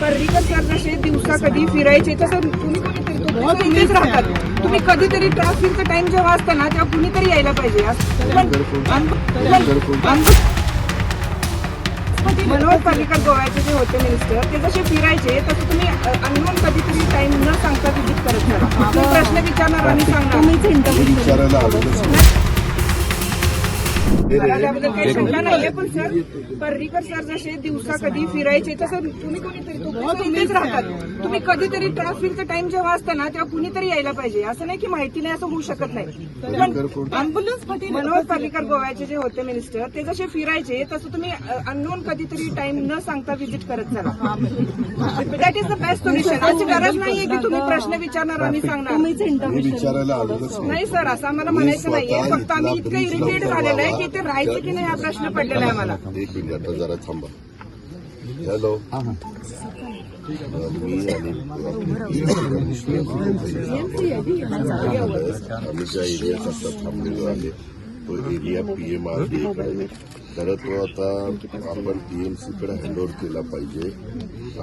Parrikar sir जसे दिवसा कधी फिरायचे तसं तुम्ही कोणी फिरतो तसं इथेच राहतात. तुम्ही कधीतरी ट्रॅफिकचा टाइम जेव्हा असतं ना तेव्हा कुणीतरी यायला पाहिजे. मनोहर पर्रीकर गोव्याचे जे होते मिनिस्टर ते जसे फिरायचे तसं तुम्ही अननोन कधीतरी टाइम न सांगता विजिट करत तुम्ही प्रश्न विचारणार आणि सांगणार. हे काही शंका नाहीये पण सर पर्रीकर सर जसे दिवसा कधी फिरायचे तसं तुम्ही इथेच राहतात. तुम्ही कधीतरी ट्रॅफिकचा टाइम जेव्हा असतं ना तेव्हा कुणीतरी यायला पाहिजे. असं नाही की माहिती नाही असं होऊ शकत नाही? पण मनोहर पर्रीकर गोव्याचे जे होते मिनिस्टर ते जसे फिरायचे तसं तुम्ही अननोन कधीतरी टाइम न सांगता विजिट करत चला that is the best solution अशी गरज नाहीये की तुम्ही प्रश्न विचारणार आणि सांगणार. हे विचारायला नाही. सर असं आम्हाला म्हणायचं नाहीये. फक्त आम्ही इतकं इरिटेट झालेलं आहे. की इथे राहायचं प्रश्न पडलेला जरा थांबा. हॅलो तो एरिया पीएम आर डी तर तो आता आपण पीएमसी कडे हँडओव्हर केला पाहिजे.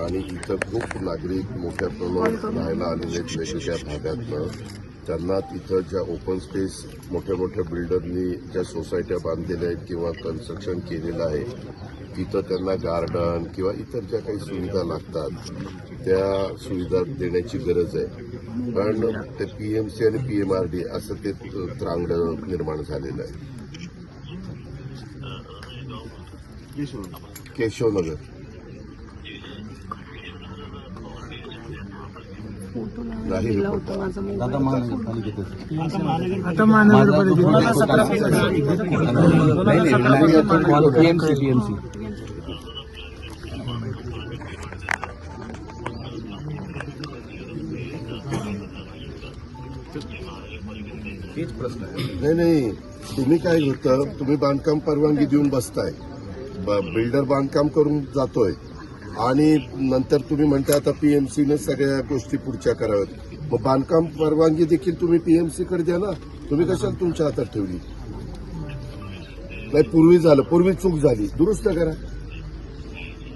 आणि नागरिक मोठ्या प्रमाणात राहायला आलेले वेगवेगळ्या त्यांना तिथं ज्या ओपन स्पेस मोठ्या मोठ्या बिल्डरनी ज्या सोसायट्या बांधलेल्या आहेत किंवा कन्स्ट्रक्शन केलेलं आहे तिथं त्यांना गार्डन किंवा इतर ज्या काही सुविधा लागतात त्या सुविधा देण्याची गरज आहे. कारण ते पी एम सी आणि पी एम आर डी असं ते त्रांगड निर्माण झालेलं आहे. केशवनगर. नाही नाही. नाही तुम्ही काय होतं तुम्ही बांधकाम परवानगी देऊन बसताय. ब- बिल्डर बांधकाम करून जातोय. आणि नंतर तुम्ही म्हणता आता पीएमसीने सगळ्या गोष्टी पुढच्या कराव्यात. मग बांधकाम परवानगी देखील तुम्ही पीएमसी कडे द्या ना. तुम्ही कशाला तुमच्या हातात ठेवली? नाही पूर्वी झालं. पूर्वी चूक झाली. दुरुस्त करा.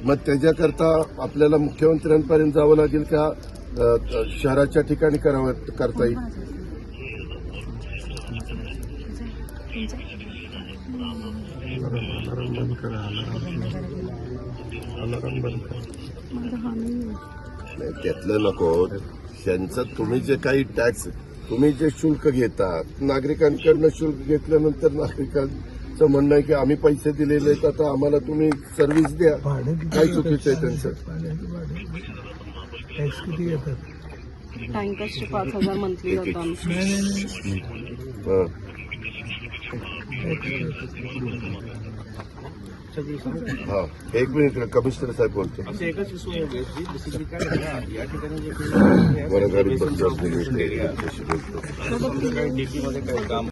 मग त्याच्याकरता आपल्याला मुख्यमंत्र्यांपर्यंत जावं लागेल का? शहराच्या ठिकाणी करावं करता येईल? नाही त्यातलं नको. त्यांचं तुम्ही जे काही टॅक्स तुम्ही जे शुल्क घेतात नागरिकांकडनं शुल्क घेतल्यानंतर नागरिकांचं म्हणणं आहे की आम्ही पैसे दिलेले आहेत आता आम्हाला तुम्ही सर्व्हिस द्या. काय चुकीचं आहे त्यांचं? टॅक्स किती येतात? टँकर्सचे पाच हजार मंथली. जातं आमचं. हं. एक मिनिट कमिशनर साहेब बोलतो या ठिकाणी